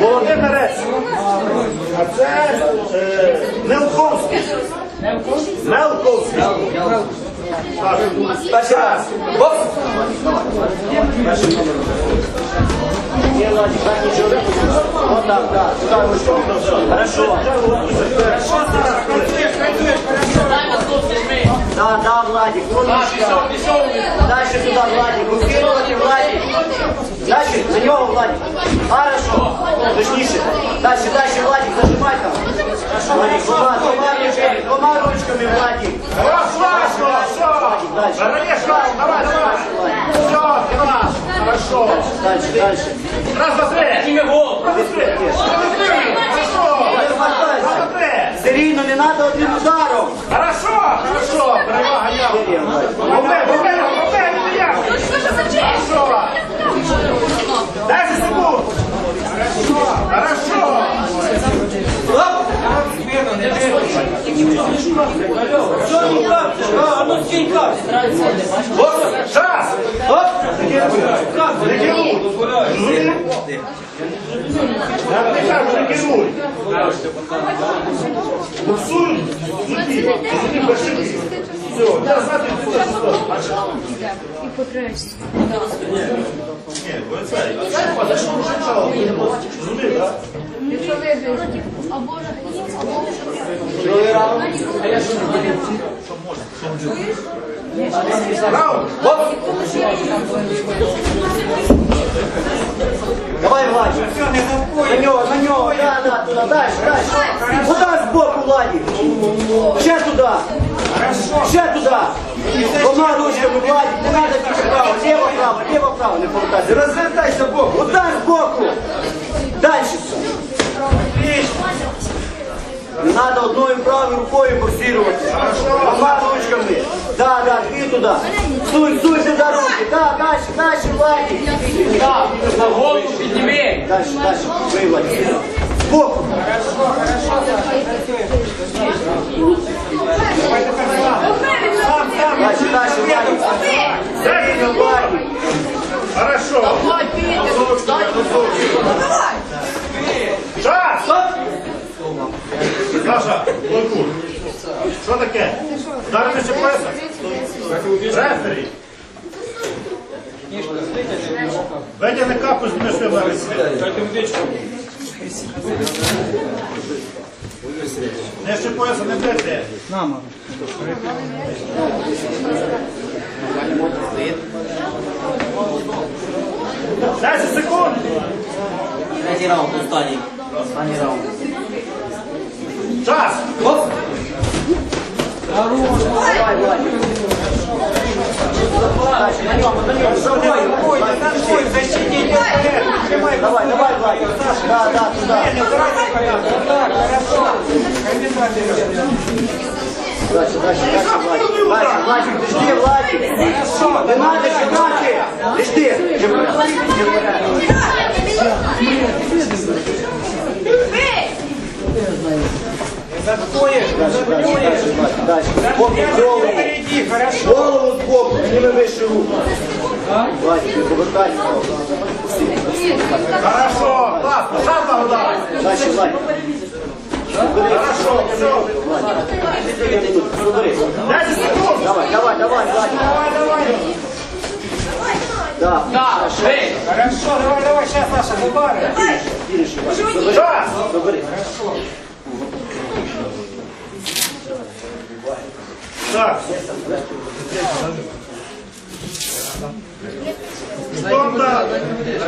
Володимирець. А це е, Мелковський. Мелковський. Так, Перший раз. Владик, так ручку. Хорошо. Да, да, Владик, умничка. Дальше сюда, Владик. Укинули, Владик. Дальше, за него, Владик. Хорошо. Точніше. Дальше, дальше, Владик, зажимай там. Владик, двумя, двумя ручками, двумя ручками, Владик. Хорошо, Владик, дальше. Конечно, давай, давай. Все, хорошо. Дальше, дальше. Раз, два, три. Быстрее. Хорошо. Не розмахайся. Раз, два, три. Серійно, не треба одним ударом. Хорошо, хорошо. Перевага я. Серія, Владик. Бомбе, бомбе, бомбе, не я. Хорошо. 10 секунд. Хорошо. Час. Не керуй. Я не кажу, не керуй. Буксуй, зуби, зуби большие. Все, я знати, куди. І потрачці. Ні, ви це, а це подошов спочатку. Так? Якщо виберете, або або Раунд. Давай, Владик. На нього, на нього, да, да, туди, дальше, дальше. Удар збоку, Владик. Ще туди. Ще туди. Двома ручками, Владик, не треба тільки право. Ліво, право, ліво, право, не повертайся. Розвертайся боку. Удар збоку. Дальше. Не треба одною правою рукою боксувати. Двома ручками. Да, да, дві туди. Суй, суй за руки. Да, дальше, дальше, Владик. На голову підніми. Дальше, дальше, ви, Владик. хорошо, Дальше, Що таке? Вдарити ще преса? Рефері. Витягни капу, знесли на Нижче пояса не бити. Десять секунд. Третій раунд, останній. Останній раунд. Час. Давай, Владик. Дальше, на ньому, на ньому. Давай, давай, Владик. Да, да, туда. Дальше, дальше, дальше, Владик. Дальше, Владик, ты жди, Владик. Не надо ждать. Ты жди. Дальше, дальше, дальше, Владик, дальше. Сбоку голову. Голову сбоку, не вище руку. Владик, не повертайся. Хорошо. Класно. Шанс на удар. Дальше, Владик. Хорошо. Все. Смотри. Десять секунд. Давай, давай, давай, Владик. Давай, давай. Да. Так, швидше. Хорошо, давай, давай, сейчас, Саша, забари. Финиш, Владик. Собери. Час. Собери. Так.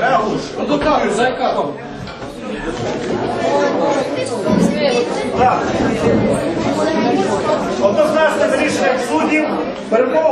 Регуш. Так. Однозначним рішенням суддів перемогу